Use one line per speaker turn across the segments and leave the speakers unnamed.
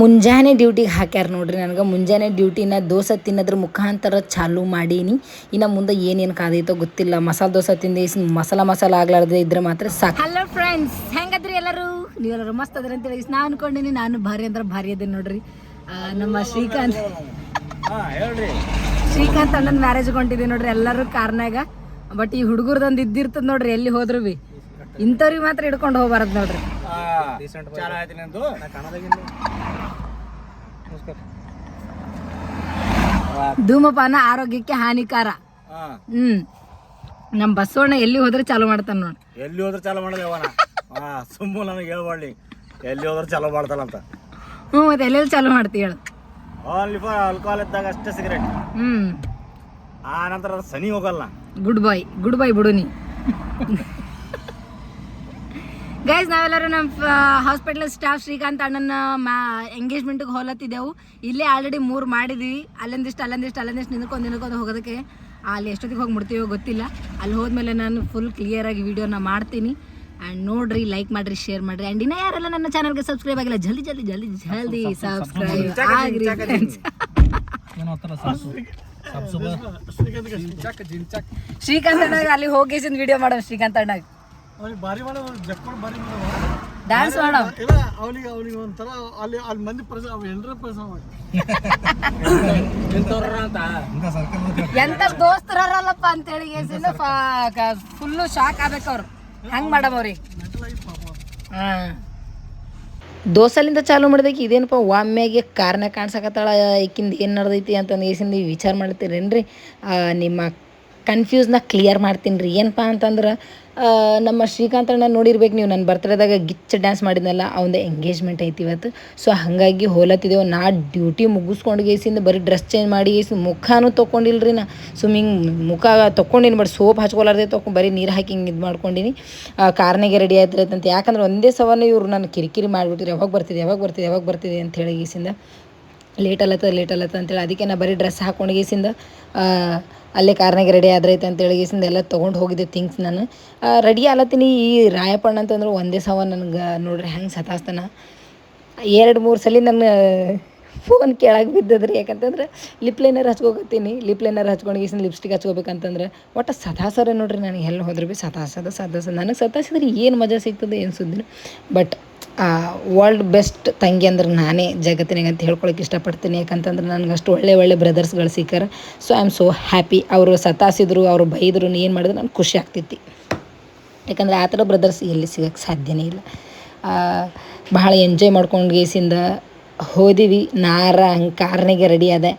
ಮುಂಜಾನೆ ಡ್ಯೂಟಿಗೆ ಹಾಕ್ಯಾರ ನೋಡ್ರಿ ನನಗೆ. ಮುಂಜಾನೆ ಡ್ಯೂಟಿನ ದೋಸೆ ತಿನ್ನೋದ್ರ ಮುಖಾಂತರ ಚಾಲು ಮಾಡೀನಿ. ಇನ್ನು ಮುಂದೆ ಏನೇನು ಕಾದೈತೋ ಗೊತ್ತಿಲ್ಲ. ಮಸಾಲೆ ದೋಸೆ ತಿಂದು ಮಸಾಲ ಮಸಾಲ ಆಗ್ಲಾರ್ದೆ ಇದ್ರೆ ಮಾತ್ರ ಸಾಕು. ಹಲೋ ಫ್ರೆಂಡ್ಸ್ ಹೆಂಗದ್ರಿ ಎಲ್ಲರೂ? ನೀವೆಲ್ಲರೂ ಮಸ್ತ್ ಅದ್ರ ಅಂತ ಹೇಳಿ. ನಾ ಅನ್ಕೊಂಡಿನಿ ನಾನು ಭಾರಿ ಅಂದ್ರೆ ಭಾರಿ ಅದೇ ನೋಡ್ರಿ. ನಮ್ಮ ಶ್ರೀಕಾಂತ್ ಶ್ರೀಕಾಂತ್ ಅಣ್ಣನ ಮ್ಯಾರೇಜ್ ಕೊಂಡಿದ್ದೀನಿ ನೋಡ್ರಿ ಎಲ್ಲರೂ ಕಾರ್ನಾಗ. ಬಟ್ ಈ ಹುಡುಗರ್ದೊಂದು ಇದ್ದಿರ್ತದ ನೋಡ್ರಿ ಎಲ್ಲಿ ಹೋದ್ರು ಬಿ. ಇಂಥವ್ರಿಗೆ ಮಾತ್ರ ಹಿಡ್ಕೊಂಡು ಹೋಗ್ಬಾರ್ದು ನೋಡ್ರಿ.
ಚಾಲ ಆಯ್ತು ನಿಂದು.
ಧೂಮಪಾನ ಆರೋಗ್ಯಕ್ಕೆ ಹಾನಿಕಾರ. ಹ್ಮ್. ನಮ್ ಬಸವಣ್ಣ ಎಲ್ಲಿ ಹೋದ್ರೆ ಚಾಲು ಮಾಡ್ತಾನ ನೋಡಿ.
ಎಲ್ಲಿ ಹೋದ್ರೆ ಚಾಲು ಅವನ ಹಾ ಸುಮ್ಮನೆ ನನಗೆ ಹೇಳ್ಬಾಡ್ಲಿ ಎಲ್ಲಿ ಹೋದ್ರೆ ಚಾಲು ಮಾಡ್ತಾನಂತ
ಹ್ಞೂ ಮತ್ತೆ ಎಲ್ಲೆಲ್ಲಿ ಚಾಲು ಮಾಡ್ತಿ ಹೇಳು.
ಓನ್ಲಿ ಫಾರ್ ಆಲ್ಕೋಹಾಲ್ ಇದ್ದಾಗ ಅಷ್ಟೇ ಸಿಗರೇಟ್
ಹ್ಮ್.
ಆ ನಂತರ ಅದು ಸನಿ ಹೋಗಲ್ಲ.
ಗುಡ್ ಬಾಯ್ ಗುಡ್ ಬಾಯ್ ಬಿಡು ನೀ. ಗೈಸ್ ನಾವೆಲ್ಲರೂ ನಮ್ಮ ಹಾಸ್ಪಿಟಲ್ ಸ್ಟಾಫ್ ಶ್ರೀಕಾಂತ್ ಅಣ್ಣನ ಮಾ ಎಂಗೇಜ್ಮೆಂಟ್ಗೆ ಹೋಲತ್ತಿದ್ದೆವು. ಇಲ್ಲೇ ಆಲ್ರೆಡಿ ಮೂರು ಮಾಡಿದ್ವಿ. ಅಲ್ಲೊಂದಿಷ್ಟು ಅಲ್ಲೊಂದಿಷ್ಟು ಅಲ್ಲೊಂದಿಷ್ಟು ನಿಂದ್ಕೊಂಡು ನಿಂತ್ಕೊಂಡು ಹೋಗೋದಕ್ಕೆ ಅಲ್ಲಿ ಎಷ್ಟೊತ್ತಿಗೆ ಹೋಗಿ ಮುಡ್ತೀವೋ ಗೊತ್ತಿಲ್ಲ. ಅಲ್ಲಿ ಹೋದ್ಮೇಲೆ ನಾನು ಫುಲ್ ಕ್ಲಿಯರಾಗಿ ವಿಡಿಯೋನ ಮಾಡ್ತೀನಿ. ಆ್ಯಂಡ್ ನೋಡ್ರಿ ಲೈಕ್ ಮಾಡ್ರಿ ಶೇರ್ ಮಾಡ್ರಿ. ಆ್ಯಂಡ್ ಇನ್ನೂ ಯಾರೆಲ್ಲ ನನ್ನ ಚಾನಲ್ಗೆ ಸಬ್ಸ್ಕ್ರೈಬ್ ಆಗಿಲ್ಲ ಜಲ್ದಿ ಜಲ್ದಿ ಜಲ್ದಿ ಜಲ್ದಿ ಸಬ್ಸ್ಕ್ರೈಬ್ ಆಗ್ರಿ. ಶ್ರೀಕಾಂತ್ ಅಣ್ಣಗೆ ಅಲ್ಲಿ ಹೋಗಿ ವಿಡಿಯೋ ಮಾಡೋಣ ಶ್ರೀಕಾಂತ್ ಅಣ್ಣಗೆ?
ಅವ್ನಿಗೆ ಭಾರಿ ಮಾಡೋ ಜಕ್ಕೊಂಡು ಭಾರಿ ಮಾಡೋ.
ಡ್ಯಾನ್ಸ್ ಮಾಡೋ
ಇಲ್ಲ ಅವನಿಗೆ ಅವನಿಗೆ ಒಂಥರ ಅಲ್ಲಿ ಅಲ್ಲಿ ಮಂದಿ ಪ್ರಸ ಅವ್ ಎಂಡ್ರ ಪ್ರಸ
ಎಂತ ದೋಸ್ತರಲ್ಲಪ್ಪ ಅಂತೇಳಿ ಫುಲ್ಲು ಶಾಕ್ ಆಗ್ಬೇಕು ಅವ್ರು. ಹಂಗ್ ಮಾಡಮವ್ರಿ ದೋಸಲಿಂದ ಚಾಲು ಮಾಡಿದಕ್ಕೆ ಇದೇನಪ್ಪ ಒಮ್ಮೆಗೆ ಕಾರ್ನ ಕಾಣಿಸಕತ್ತಾಳ ಈಕಿಂದ ಏನು ನಡೆದೈತಿ ಅಂತಂದು ಏಸಿಂದ ವಿಚಾರ ಮಾಡ್ತೀರೇನ್ರಿ ರೀ ನಿಮ್ಮ ಕನ್ಫ್ಯೂಸ್ನ ಕ್ಲಿಯರ್ ಮಾಡ್ತೀನಿ ರೀ. ಏನಪ್ಪ ಅಂತಂದ್ರೆ ನಮ್ಮ ಶ್ರೀಕಾಂತ್ ಅಣ್ಣ ನೋಡಿರ್ಬೇಕು ನೀವು ನನ್ನ ಬರ್ತಡೇದಾಗ ಗಿಚ್ಚ ಡ್ಯಾನ್ಸ್ ಮಾಡಿದ್ನಲ್ಲ, ಅವಂದು ಎಂಗೇಜ್ಮೆಂಟ್ ಐತಿ ಇವತ್ತು. ಸೊ ಹಾಗಾಗಿ ಹೋಲತ್ತಿದ್ದೇವೆ ನಾ ಡ್ಯೂಟಿ ಮುಗಿಸ್ಕೊಂಡು ಗೇಸಿಂದ ಬರೀ ಡ್ರೆಸ್ ಚೇಂಜ್ ಮಾಡಿ ಗೇಸಿ ಮುಖನೂ ತೊಗೊಂಡಿಲ್ರಿ ನಾ. ಸುಮ್ ಹಿಂಗೆ ಮುಖ ತೊಗೊಂಡಿನಿ ಬಟ್ ಸೋಪ್ ಹಚ್ಕೊಲಾರ್ದೆ ತೊಗೊಂಡು ಬರೀ ನೀರು ಹಾಕಿ ಹಿಂಗೆ ಇದು ಮಾಡ್ಕೊಂಡಿನಿ. ಕಾರ್ನಾಗೆ ರೆಡಿ ಆಯ್ತು ಅಂತ ಯಾಕಂದ್ರೆ ಒಂದೇ ಸವನ್ನ ಇವರು ನಾನು ಕಿರಿಕಿರಿ ಮಾಡಿಬಿಟ್ಟಿರಿ ಯಾವಾಗ ಬರ್ತಿದೆ ಯಾವಾಗ ಬರ್ತಿದೆ ಯಾವಾಗ ಬರ್ತಿದೆ ಅಂತ ಹೇಳಿ ಗೇಸಿಂದ ಲೇಟ್ ಅಲ್ಲತ್ತದ ಲೇಟ್ ಅಲ್ಲತ್ತ ಅಂತೇಳಿ, ಅದಕ್ಕೆ ನಾ ಬರೀ ಡ್ರೆಸ್ ಹಾಕೊಂಡು ಗೀಸಿಂದ ಅಲ್ಲೇ ಕಾರ್ನಾಗೆ ರೆಡಿ ಆದ್ರೈತೆ ಅಂತೇಳಿ ಗೀಸಿಂದ ಎಲ್ಲ ತೊಗೊಂಡು ಹೋಗಿದ್ದೆ ಥಿಂಗ್ಸ್ ನಾನು. ರೆಡಿ ಆಲತ್ತೀನಿ. ಈ ರಾಯಪ್ಪಣ್ಣ ಅಂತಂದ್ರೆ ಒಂದೇ ಸವ ನನಗೆ ನೋಡ್ರಿ ಹೆಂಗೆ ಸತಾಸ್ತಾನ. ಎರಡು ಮೂರು ಸಲ ನನ್ನ ಫೋನ್ ಕೆಳಗೆ ಬಿದ್ದದ್ರಿ. ಯಾಕಂತಂದ್ರೆ ಲಿಪ್ ಲೈನರ್ ಹಚ್ಕೋಕತ್ತೀನಿ. ಲಿಪ್ ಲೈನರ್ ಹಚ್ಕೊಂಡು ಗೀಸಿಂದ ಲಿಪ್ಸ್ಟಿಕ್ ಹಚ್ಕೋಬೇಕಂತಂದ್ರೆ ಒಟ್ಟು ಸತಾಸರ ನೋಡ್ರಿ ನನಗೆ ಎಲ್ಲಿ ಹೋದ್ರೆ ಭೀ ಸತಾಸದ ಸತಾಸ. ನನಗೆ ಸತಾಸಿದ್ರೆ ಏನು ಮಜಾ ಸಿಗ್ತದೆ ಏನು ಸುದ್ದಿನ. ಬಟ್ ವರ್ಲ್ಡ್ ಬೆಸ್ಟ್ ತಂಗಿ ಅಂದ್ರೆ ನಾನೇ ಜಗತ್ತಿನಾಗ ಅಂತ ಹೇಳ್ಕೊಳಕ್ಕೆ ಇಷ್ಟಪಡ್ತೀನಿ. ಯಾಕಂತಂದ್ರೆ ನನಗೆ ಅಷ್ಟು ಒಳ್ಳೆ ಒಳ್ಳೆ ಬ್ರದರ್ಸ್ಗಳು ಸಿಕ್ಕಾರ. So I am so happy ಅವರು ಸತಾಸಿದ್ರು, ಅವರು ಬೈದರು ಏನು ಮಾಡಿದ್ರು ನನಗೆ ಖುಷಿ ಆಗ್ತೈತಿ ಯಾಕಂದರೆ ಆ ಥರ ಬ್ರದರ್ಸ್ ಎಲ್ಲಿ ಸಿಗೋಕ್ಕೆ ಸಾಧ್ಯನೇ ಇಲ್ಲ. ಬಹಳ ಎಂಜಾಯ್ ಮಾಡ್ಕೊಂಡು ಗೇಸಿಂದ ಹೋದಿವಿ. ನಾರ ಹಂಗೆ ಕಾರ್ನಿಗೆ ರೆಡಿ ಅದೆ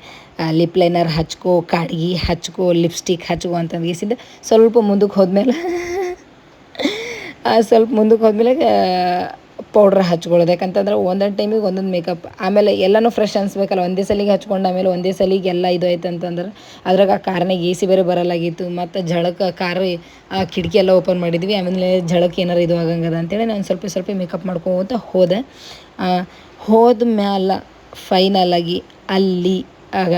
ಲಿಪ್ ಲೈನರ್ ಹಚ್ಕೋ, ಕಾಡ್ಗಿ ಹಚ್ಕೋ ಲಿಪ್ಸ್ಟಿಕ್ ಹಚ್ಕೋ ಅಂತಂದು ಗೇಸಿಂದ ಸ್ವಲ್ಪ ಮುಂದಕ್ಕೆ ಹೋದ್ಮೇಲೆ ಸ್ವಲ್ಪ ಮುಂದಕ್ಕೆ ಹೋದ್ಮೇಲೆ ಪೌಡ್ರ್ ಹಚ್ಕೊಳ್ಳೋದು. ಯಾಕಂತಂದ್ರೆ ಒಂದೊಂದು ಟೈಮಿಗೆ ಒಂದೊಂದು ಮೇಕಪ್ ಆಮೇಲೆ ಎಲ್ಲನೂ ಫ್ರೆಶ್ ಅನಿಸ್ಬೇಕಲ್ಲ, ಒಂದೇ ಸಲಿಗೆ ಹಚ್ಕೊಂಡು ಆಮೇಲೆ ಒಂದೇ ಸಲಿಗೆ ಎಲ್ಲ ಇದು ಆಯ್ತು ಅಂತಂದ್ರೆ ಅದ್ರಾಗ ಆ ಕಾರ್ನಾಗ ಎ ಸಿ ಬೇರೆ ಬರಲಾಗಿತ್ತು. ಮತ್ತು ಝಳಕ್ಕೆ ಕಾರ್, ಆ ಕಿಟಕಿ ಎಲ್ಲ ಓಪನ್ ಮಾಡಿದ್ವಿ. ಆಮೇಲೆ ಝಳಕ್ಕೆ ಏನಾರು ಇದು ಆಗಂಗದ ಅಂತೇಳಿ ನಾನು ಸ್ವಲ್ಪ ಸ್ವಲ್ಪ ಮೇಕಪ್ ಮಾಡ್ಕೊತ ಹೋದೆ. ಹೋದ ಮ್ಯಾಲ ಫೈನಲಾಗಿ ಅಲ್ಲಿ ಆಗ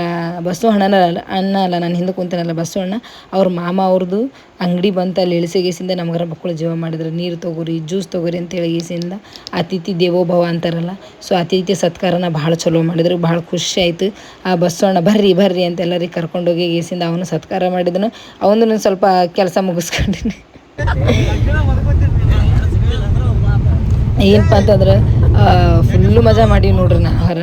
ಬಸವಣ್ಣನ ಅಣ್ಣ ಅಲ್ಲ, ನಾನು ಹಿಂದೆ ಕುಂತಾನಲ್ಲ ಬಸವಣ್ಣ ಅವ್ರ ಮಾಮ ಅವ್ರದ್ದು ಅಂಗಡಿ ಬಂತು, ಅಲ್ಲಿ ಇಳಿಸಿಗೇಸಿಂದ ನಮ್ಗರ ಮಕ್ಕಳು ಜೀವ ಮಾಡಿದ್ರು. ನೀರು ತೊಗೋರಿ, ಜ್ಯೂಸ್ ತೊಗೋರಿ ಅಂತೇಳಿ ಗೇಸಿಂದ ಅತಿಥಿ ದೇವೋಭವ ಅಂತಾರಲ್ಲ ಸೊ ಅತಿಥಿ ಸತ್ಕಾರನ ಭಾಳ ಚಲೋ ಮಾಡಿದ್ರು, ಭಾಳ ಖುಷಿ ಆಯಿತು. ಆ ಬಸ್ಸು ಅಣ್ಣ, ಬರ್ರಿ ಬರ್ರಿ ಅಂತ ಎಲ್ಲರಿಗೆ ಕರ್ಕೊಂಡೋಗಿ ಗೇಸಿಂದ ಅವನು ಸತ್ಕಾರ ಮಾಡಿದನು. ಅವನು ನಾನು ಸ್ವಲ್ಪ ಕೆಲಸ ಮುಗಿಸ್ಕೊಂಡಿನಿ. ಏನಪ್ಪ ಅಂತಂದ್ರೆ ಫುಲ್ಲು ಮಜಾ ಮಾಡೀವಿ ನೋಡ್ರಿ ನಾ ಹೊರ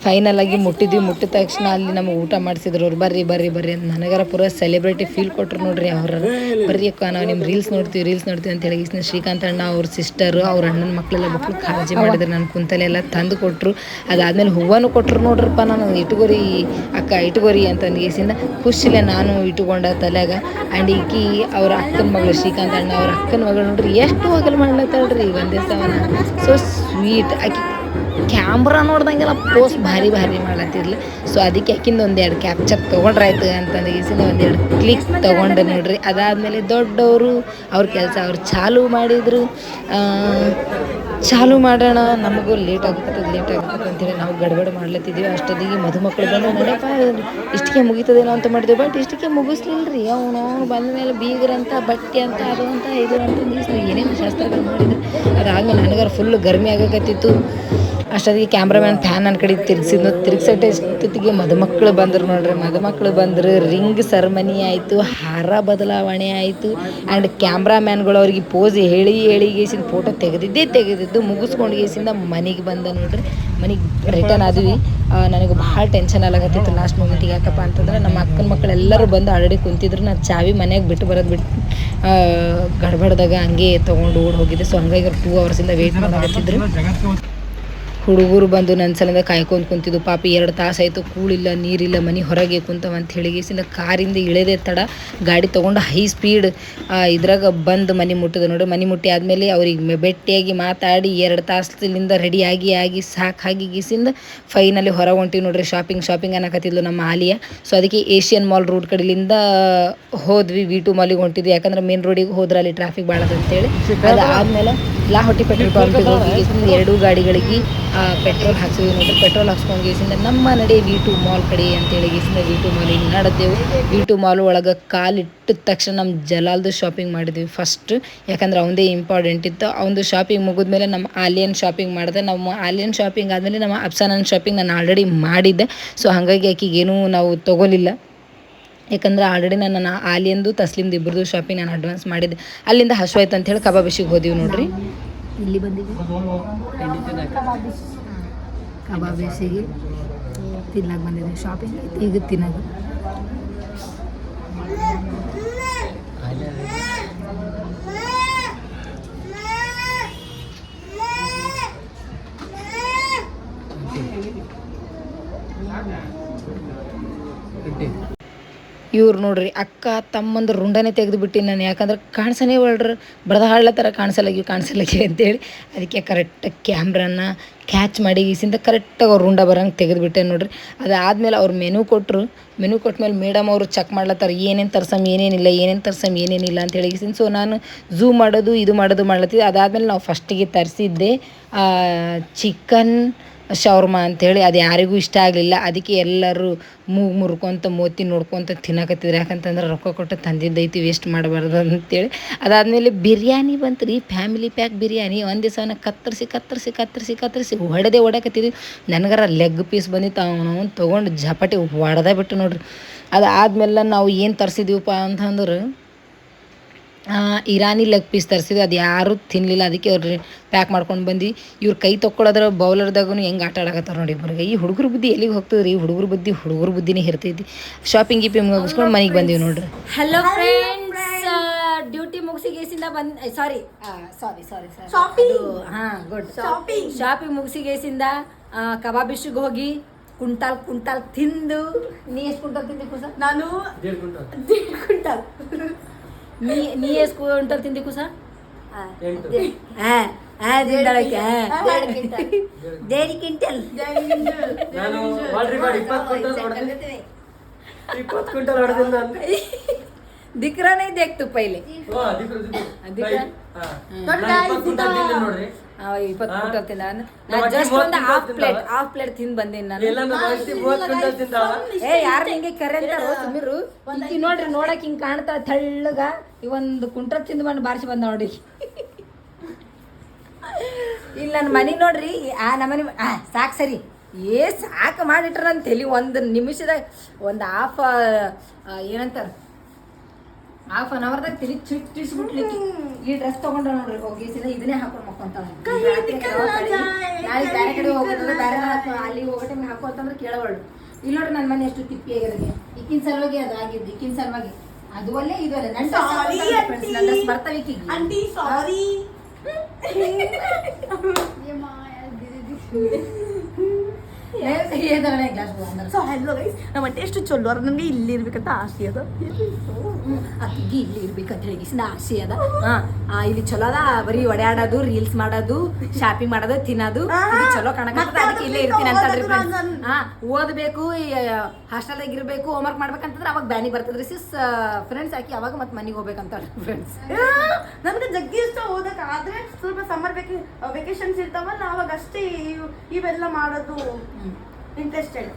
ಫೈನಲ್ ಆಗಿ ಮುಟ್ಟಿದ್ವಿ ಮುಟ್ಟಿದ ತಕ್ಷಣ ಅಲ್ಲಿ ನಮಗೆ ಊಟ ಮಾಡಿಸಿದ್ರು ಅವ್ರು ಬರ್ರಿ ಬರ್ರಿ ಬರ್ರಿ ಅಂತ. ನನಗರ ಪೂರ ಸೆಲೆಬ್ರಿಟಿ ಫೀಲ್ ಕೊಟ್ರು ನೋಡ್ರಿ ಅವ್ರ ಬರ್ರಿ ಅಕ್ಕ ನಾವು ನಿಮ್ಮ ರೀಲ್ಸ್ ನೋಡ್ತೀವಿ ರೀಲ್ಸ್ ನೋಡ್ತೀವಿ ಅಂತ ಹೇಳಿ ಶ್ರೀಕಾಂತ್ ಅಣ್ಣ ಅವ್ರ ಸಿಸ್ಟರು ಅವ್ರ ಅಣ್ಣನ ಮಕ್ಕಳೆಲ್ಲ ಮಕ್ಕಳು ಕಾಳಜಿ ಮಾಡಿದ್ರು. ನನ್ನ ಕುಂತಲೆಲ್ಲ ತಂದು ಕೊಟ್ಟರು ಅದಾದಮೇಲೆ ಹೂವನು ಕೊಟ್ಟರು ನೋಡ್ರಪ್ಪ ನಾನು ಇಟ್ಕೋರಿ ಅಕ್ಕ ಇಟ್ಕೋರಿ ಅಂತ ಗೇಸಿಂದ ಖುಷಿಲೆ ನಾನು ಇಟ್ಕೊಂಡ ತಲೆಯಾಗ ಆ್ಯಂಡ್ ಈಕಿ ಅವ್ರ ಅಕ್ಕನ ಮಗಳು ಶ್ರೀಕಾಂತ್ ಅಣ್ಣ ಅವ್ರ ಅಕ್ಕನ ಮಗಳು ನೋಡ್ರಿ ಎಷ್ಟು ಹೋಗಲ್ ಮಾಡ್ಲತ್ತಾಳ್ರಿ. ಒಂದೇ ಸವನ ಸೊ ಸ್ವೀಟ್ ಆಕಿ ಕ್ಯಾಮ್ರಾ ನೋಡ್ದಂಗೆಲ್ಲ ಪೋಸ್ಟ್ ಭಾರಿ ಭಾರಿ ಮಾಡ್ಲತ್ತಿರ್ಲಿ ಸೊ ಅದಕ್ಕೆ ಯಾಕಿಂದ ಒಂದೆರಡು ಕ್ಯಾಪ್ಚರ್ ತೊಗೊಂಡ್ರಾಯ್ತು ಅಂತಂದು ಈಸಿನ ಒಂದೆರಡು ಕ್ಲಿಕ್ ತೊಗೊಂಡೆ ನೋಡ್ರಿ. ಅದಾದಮೇಲೆ ದೊಡ್ಡವರು ಅವ್ರ ಕೆಲಸ ಅವ್ರು ಚಾಲು ಮಾಡಿದರು. ಚಾಲು ಮಾಡೋಣ, ನಮಗೂ ಲೇಟ್ ಆಗುತ್ತೆ ಲೇಟ್ ಆಗುತ್ತೆ ಅಂತೇಳಿ ನಾವು ಗಡಬಡ ಮಾಡ್ಲತ್ತಿದ್ದೀವಿ ಅಷ್ಟೊತ್ತಿಗೆ ಮಧುಮಕ್ಕಳು ಬಂದು ನೋಡಪ್ಪ ಇಷ್ಟಕ್ಕೆ ಮುಗಿತದೇನೋ ಅಂತ ಮಾಡಿದ್ವಿ. ಬಟ್ ಇಷ್ಟಕ್ಕೆ ಮುಗಿಸ್ಲಿಲ್ಲ ರೀ ಅವನು ಅವನು ಬಂದ ಮೇಲೆ ಬೀಗರಂತ, ಬಟ್ಟೆ ಅಂತ, ಅದು ಅಂತ, ಇದು ಅಂತ ಏನೇನು ಶಾಸ್ತ್ರಗಳು ಮಾಡಿದ್ರು. ಅದಾದ್ಮೇಲೆ ನನಗಾರ ಫುಲ್ ಗರ್ಮಿ ಆಗಕತ್ತಿತ್ತು. ಅಷ್ಟೊತ್ತಿಗೆ ಕ್ಯಾಮ್ರಾಮ್ಯಾನ್ ಫ್ಯಾನ್ ನನ್ನ ಕಡೆ ತಿರ್ಗಿಸಿದ್ನು. ತಿರ್ಗಿಸೋಟೊತ್ತಿಗೆ ಮದುಮಕ್ಕಳು ಬಂದರು ನೋಡ್ರಿ. ಮದುಮಕ್ಕಳು ಬಂದರು ರಿಂಗ್ ಸರ್ಮನಿ ಆಯಿತು, ಹಾರ ಬದಲಾವಣೆ ಆಯಿತು. ಆ್ಯಂಡ್ ಕ್ಯಾಮ್ರಾಮ್ಯಾನ್ಗಳು ಅವ್ರಿಗೆ ಪೋಸ್ ಹೇಳಿ ಹೇಳಿ ಗೇಸಿಂದ ಫೋಟೋ ತೆಗೆದಿದ್ದೇ ತೆಗೆದಿದ್ದು, ಮುಗಿಸ್ಕೊಂಡು ಗೇಸಿಂದ ಮನೆಗೆ ಬಂದ ನೋಡ್ರಿ. ಮನೆಗೆ ರಿಟರ್ನ್ ಆದ್ವಿ. ನನಗೆ ಭಾಳ ಟೆನ್ಷನ್ ಆಗತ್ತಿತ್ತು ಲಾಸ್ಟ್ ಮೂಮೆಂಟಿಗೆ ಯಾಕಪ್ಪ ಅಂತಂದ್ರೆ ನಮ್ಮ ಅಕ್ಕನ ಮಕ್ಕಳೆಲ್ಲರೂ ಬಂದು ಆಲ್ರೆಡಿ ಕುಂತಿದ್ರು. ನಾನು ಚಾವಿ ಮನೆಗೆ ಬಿಟ್ಟು ಬರೋದು ಬಿಟ್ಟು ಗಡಬಡದಾಗ ಹಂಗೆ ತೊಗೊಂಡು ಓಡಿ ಹೋಗಿದ್ದೆ. ಸೊ ಹಂಗಾಗಿ ಅವ್ರು ಟೂ ಅವರ್ಸಿಂದ ವೆಯ್ಟ್ ಮಾಡಕತ್ತಿದ್ರು. ಹುಡುಗರು ಬಂದು ನನ್ನ ಸಲಿಂದ ಕಾಯ್ಕೊಂಡು ಕುಂತಿದ್ದು. ಪಾಪಿ ಎರಡು ತಾಸು ಆಯಿತು ಕೂಳಿಲ್ಲ ನೀರಿಲ್ಲ ಮನೆ ಹೊರಗೆ ಕುಂತವ ಅಂತ ಹೇಳಿ ಗೇಸಿಂದ ಕಾರಿಂದ ಇಳೆದೇ ತಡ ಗಾಡಿ ತೊಗೊಂಡು ಹೈ ಸ್ಪೀಡ್ ಇದ್ರಾಗ ಬಂದು ಮನೆ ಮುಟ್ಟಿದ. ನೋಡಿ ಮನೆ ಮುಟ್ಟಿ ಆದಮೇಲೆ ಅವ್ರಿಗೆ ಬೆಟ್ಟಿಯಾಗಿ ಮಾತಾಡಿ ಎರಡು ತಾಸಲಿಂದ ರೆಡಿಯಾಗಿ ಆಗಿ ಸಾಕಾಗಿ ಗೀಸಿಂದ ಫೈನಲಿ ಹೊರಗೆ ಹೊಂಟಿವಿ ನೋಡ್ರಿ. ಶಾಪಿಂಗ್ ಶಾಪಿಂಗ್ ಅನ್ನಕತ್ತಿದ್ಲು ನಮ್ಮ ಆಲಿಯ. ಸೊ ಅದಕ್ಕೆ ಏಷ್ಯನ್ ಮಾಲ್ ರೂಟ್ ಕಡೆಯಿಂದ ಹೋದ್ವಿ. ವಿ ಟು ಮಾಲಿಗೆ ಹೊಂಟಿದ್ವಿ. ಯಾಕಂದ್ರೆ ಮೇನ್ ರೋಡಿಗೆ ಹೋದ್ರೆ ಅಲ್ಲಿ ಟ್ರಾಫಿಕ್ ಭಾಳದಂತೇಳಿ ಅದಾದ್ಮೇಲೆ ಲಾಹೊಟ್ಟಿ ಪೆಟ್ರೋಲ್ ಪಂಪಿಗೆ ಹೋಗಿ ಗೇಸಿಂದ ಎರಡೂ ಗಾಡಿಗಳಿಗೆ ಪೆಟ್ರೋಲ್ ಹಾಕ್ಸಿದ್ವಿ ನೋಡ್ರಿ ಪೆಟ್ರೋಲ್ ಹಾಕ್ಸ್ಕೊಂಡು ಗೇಸಿಂದ ನಮ್ಮ ನಡೆ ವಿ ಟು ಮಾಲ್ ಕಡೆ ಅಂತೇಳಿ ಗೇಸಿಂದ ವಿ ಟು ಮಾಲಿಗೆ ನಡೆದೆವು. ವಿ ಟು ಮಾಲ್ ಒಳಗೆ ಕಾಲಿಟ್ಟಿದ ತಕ್ಷಣ ನಮ್ಮ ಜಲಾಲ್ದು ಶಾಪಿಂಗ್ ಮಾಡಿದ್ವಿ ಫಸ್ಟ್ ಯಾಕಂದ್ರೆ ಅವಂದೇ ಇಂಪಾರ್ಟೆಂಟ್ ಇತ್ತು. ಅವಂದು ಶಾಪಿಂಗ್ ಮುಗಿದ್ಮೇಲೆ ನಮ್ಮ ಆಲಿಯನ್ ಶಾಪಿಂಗ್ ಮಾಡಿದೆ. ನಮ್ಮ ಆಲಿಯನ್ ಶಾಪಿಂಗ್ ಆದಮೇಲೆ ನಮ್ಮ ಅಪ್ಸಾನನ್ ಶಾಪಿಂಗ್ ನಾನು ಆಲ್ರೆಡಿ ಮಾಡಿದ್ದೆ. ಸೊ ಹಾಗಾಗಿ ಆಕಿಗೇನೂ ನಾವು ತೊಗೊಲಿಲ್ಲ. ಯಾಕಂದ್ರೆ ಆಲ್ರೆಡಿ ನಾನು ನನ್ನ ಆಲಿಯಂದು ತಸ್ಲಿಮ್ದು ಇಬ್ಬರದು ಶಾಪಿಂಗ್ ನಾನು ಅಡ್ವಾನ್ಸ್ ಮಾಡಿದ್ದೆ. ಅಲ್ಲಿಂದ ಹಸುವಾಯ್ತು ಅಂತ ಹೇಳಿ ಕಬಾಬಿಶಿಗೆ ಹೋದಿವಿ ನೋಡ್ರಿ. ಇಲ್ಲಿ ಬಂದಿದ್ವಿ ಕಬಾಬಿಶಿಗೆ ತಿನ್ನಕ್ಕೆ ಬಂದಿದ್ವಿ ಶಾಪಿಂಗ್ ಈಗ ತಿನ್ನೋದು ಇವ್ರು ನೋಡ್ರಿ ಅಕ್ಕ ತಮ್ಮಂದ್ರ ರುಂಡನೇ ತೆಗೆದು ಬಿಟ್ಟಿನಿ ನಾನು. ಯಾಕಂದ್ರೆ ಕಾಣಿಸನೇ ಒಳ್ರ ಬಡದ ಹಾಳ ಥರ ಕಾಣಿಸಲಾಗಿ ಕಾಣಿಸಲಾಗಿ ಅಂತೇಳಿ ಅದಕ್ಕೆ ಕರೆಕ್ಟ್ ಕ್ಯಾಮ್ರಾನ ಕ್ಯಾಚ್ ಮಾಡಿ ಈಸಿಂದ ಕರೆಕ್ಟಾಗಿ ಅವ್ರು ರುಂಡ ಬರಂಗೆ ತೆಗೆದುಬಿಟ್ಟೆ ನೋಡ್ರಿ. ಅದಾದಮೇಲೆ ಅವ್ರು ಮೆನು ಕೊಟ್ಟರು ಮೆನು ಕೊಟ್ಮೇಲೆ ಮೇಡಮ್ ಅವರು ಚೆಕ್ ಮಾಡ್ಲತ್ತಾರ. ಏನೇನು ತರ್ಸಮ್, ಏನೇನಿಲ್ಲ, ಏನೇನು ತರ್ಸಮ್, ಏನೇನಿಲ್ಲ ಅಂತ ಹೇಳಿ ಸೊ ನಾನು ಝೂಮ್ ಮಾಡೋದು, ಇದು ಮಾಡೋದು ಮಾಡ್ಲತ್ತಿದ್ದೆ. ಅದಾದಮೇಲೆ ನಾವು ಫಸ್ಟಿಗೆ ತರಿಸಿದ್ದೆ ಚಿಕನ್ ಶೌರ್ಮಾ ಅಂತೇಳಿ ಅದು ಯಾರಿಗೂ ಇಷ್ಟ ಆಗಲಿಲ್ಲ. ಅದಕ್ಕೆ ಎಲ್ಲರೂ ಮೂಗು ಮುರ್ಕೊಂತ ಮೋತಿ ನೋಡ್ಕೊತ ತಿನ್ನಕತ್ತಿದ್ರು. ಯಾಕಂತಂದ್ರೆ ರೊಕ್ಕ ಕೊಟ್ಟು ತಂದಿದ್ದೈತಿ ವೇಸ್ಟ್ ಮಾಡಬಾರ್ದು ಅಂತೇಳಿ. ಅದಾದಮೇಲೆ ಬಿರಿಯಾನಿ ಬಂತು ರೀ ಫ್ಯಾಮಿಲಿ ಪ್ಯಾಕ್ ಬಿರಿಯಾನಿ. ಒಂದು ದಿವಸ ಕತ್ತರಿಸಿ ಕತ್ತರಿಸಿ ಕತ್ತರಿಸಿ ಕತ್ತರಿಸಿ ಹೊಡೆದೆ ಹೊಡಕತ್ತಿದ್ವಿ ನನಗರ ಲೆಗ್ ಪೀಸ್ ಬಂದಿತ್ತು, ಅವನು ತೊಗೊಂಡು ಜಪಾಟಿ ಹೊಡೆದೇ ಬಿಟ್ಟು ನೋಡ್ರಿ. ಅದಾದ್ಮೇಲೆ ನಾವು ಏನು ತರಿಸಿದೀವಪ್ಪ ಅಂತಂದ್ರೆ ಇರಾನಿ ಲೆಗ್ ಪೀಸ್ ತರಿಸಿದ್ವಿ. ಅದು ಯಾರೂ ತಿನ್ನಲಿಲ್ಲ ಅದಕ್ಕೆ ಅವ್ರು ಪ್ಯಾಕ್ ಮಾಡ್ಕೊಂಡು ಬಂದು ಇವ್ರ ಕೈ ತೊಗೊಳೋದ್ರ ಬೌಲರ್ದಾಗೂ ಹೆಂಗೆ ಆಟ ಆಡಕತ್ತಾರ ನೋಡಿ ಇಬ್ಬರಿಗೆ. ಈ ಹುಡುಗರು ಬುದ್ಧಿ ಎಲ್ಲಿಗೆ ಹೋಗ್ತದ್ರಿ? ಈ ಹುಡುಗರ ಬುದ್ಧಿ ಹುಡುಗರ ಬುದ್ಧಿನೇ ಇರ್ತೈತಿ. ಶಾಪಿಂಗ್ ಗಿಪಿಂಗ್ ಮುಗಿಸ್ಕೊಂಡು ಮನೆಗೆ ಬಂದೀವಿ ನೋಡ್ರಿ.
ಹಲೋ ಫ್ರೆಂಡ್ಸ್ ಡ್ಯೂಟಿ ಮುಗಿಸಿ ಗೇಸಿಂದ ಬಂದ್ ಸಾರಿ ಸಾರಿ ಸಾರಿ
ಶಾಪಿಂಗ್
ಹಾಂ ಗುಡ್ ಶಾಪಿಂಗ್ ಶಾಪಿಂಗ್ ಮುಗಿಸಿಗೇಸಿಂದ ಕಬಾಬಿಶಿಗೆ ಹೋಗಿ ಕುಂಟಾಲ್ ಕುಂಟಾಲ್ ತಿಂದು. ನೀ ಎಷ್ಟು ಕುಂಟಾಲ್ ತಿಂದಿ ಕುಸ?
ನಾನು ಕುಂಟಾಲ್.
ನೀ ನೀ ಎಷ್ಟು ಕ್ವಿಂಟಲ್ ತಿಂದಿ ಕುಸ ದೇಡಿ ಕ್ವಿಂಟಲ್
ಇಪ್ಪತ್ತು ಕ್ವಿಂಟಲ್ ಹೊಡೆದಿಲ್ಲ ಅಂತ ದಿಕ್ರನೇ
ದೇಖ್ತು
ಪೈಲೆ ಇಪ್ಪತ್ತು ಕ್ವಿಂಟಲ್ ತಿಂದ
ನಾನು ಜಸ್ಟ್ ಒಂದು ಹಾಫ್ ಪ್ಲೇಟ್ ಹಾಫ್ ಪ್ಲೇಟ್ ತಿಂದು ಬಂದೀನಿ ನಾನು. ಏ ಯಾರು ನಿಂಗೆ ಕರೆ ಅಂತಾರೋ ಸುಮಿರು ಈಕಿ ನೋಡ್ರಿ ನೋಡಕ್ ಹಿಂಗ್ ಕಾಣ್ತಾ ತೆಳ್ಳಗ. ಈ ಒಂದು ಕುಂಟ್ರ ತಿಂದು ಬಂದು ಬಾರಿಸಿ ಬಂದ ನೋಡಿ ಇಲ್ಲಿ ನನ್ನ ಮನಿ ನೋಡ್ರಿ ಆ ನಮ್ಮನೆ ಆ ಸಾಕು ಸರಿ. ಏ ಸಾಕು ಮಾಡಿಟ್ರ ನನ್ನ ತಲೆ. ಒಂದು ನಿಮಿಷದಾಗ ಒಂದು ಹಾಫ್ ಏನಂತಾರ? ಹಾಫ್ ಅನ್ ಅವರ್ದಾಗ ತಲಿ ಚಿಟ್ಟಿಸ್ಬಿಟ್ಲಿಕ್ಕೆ ಈ ಡ್ರೆಸ್ ತಗೊಂಡ್ರ ನೋಡ್ರಿ ಹೋಗಿ ಸೀದಾ ಇದನ್ನೇ ಹಾಕೊಂಡು ಮಕ್ಕಳ ನಾಳೆ ಬೇರೆ ಕಡೆ ಹೋಗೋದು ಬೇರೆ ಅಲ್ಲಿ ಹೋಗೋ ಟೈಮ್ ಹಾಕೋತಂದ್ರೆ ಕೇಳವಳು ಇಲ್ಲಿ ನೋಡ್ರಿ ನನ್ನ ಮನೆ ಎಷ್ಟು ತಿಪ್ಪಿ ಆಗಿರೋದು. ಇಕ್ಕಿನ ಸಲುವಾಗಿ ಅದಾಗಿದ್ದು ಈಕಿನ ಸಲುವಾಗಿ. ಅದು ಅಲ್ಲೇ ಇದು ಅಲ್ಲೇ. ನನ್ನ
Sorry, aunty.
ನನ್ನ ಡ್ರೆಸ್ ಬರ್ತಾವೆ ಈಕಿಗೆ.
Aunty sorry so hello guys ನಮ್ಮ ಟೇಸ್ಟ್ ಎಷ್ಟು ಚಲೋ ಅವ್ರು ನನಗೆ ಇಲ್ಲಿ ಇರ್ಬೇಕಂತ ಆಸೆ ಅದ.
ಅಕ್ಕಿಗೆ ಇಲ್ಲಿ ಇರ್ಬೇಕಂತ ಹೇಳಿ ಆಸೆ ಅದ. ಇಲ್ಲಿ ಚಲೋ ಅದ. ಬರೀ ಒಡ್ಯಾಡೋದು ರೀಲ್ಸ್ ಮಾಡೋದು ಶಾಪಿಂಗ್ ಮಾಡೋದು ತಿನ್ನೋದು. ಚಲೋ ಕಾಣಕತ್ತ ಅದಕ್ಕೆ ಇಲ್ಲೇ ಇರ್ತೀನಿ ಅಂತ. ಹಾ. ಓದಬೇಕು ಹಾಸ್ಟೆಲ್ದಾಗ ಇರಬೇಕು ಹೋಮ್ವರ್ಕ್ ಮಾಡ್ಬೇಕಂತಂದ್ರೆ ಅವಾಗ ಬ್ಯಾನಿ ಬರ್ತದ್ರಿ. ಸಿಸ್ ಫ್ರೆಂಡ್ಸ್ ಹಾಕಿ ಅವಾಗ ಮತ್ತೆ ಮನೆಗೆ ಹೋಗ್ಬೇಕಂತ ಫ್ರೆಂಡ್ಸ್
ನಮ್ಗೆ ಜಗ್ಗಿ ಇಷ್ಟ ಓದಕ್ಕೆ. ಆದ್ರೆ ಸ್ವಲ್ಪ ಸಮ್ಮರ್ ವೆಕೇ ವೆಕೇಶನ್ಸ್ ಇರ್ತಾವಲ್ಲ ಅವಾಗ ಅಷ್ಟೇ ಇವ್- ಇವೆಲ್ಲ ಮಾಡೋದು. ಇಂಟ್ರೆಸ್ಟೆಡ್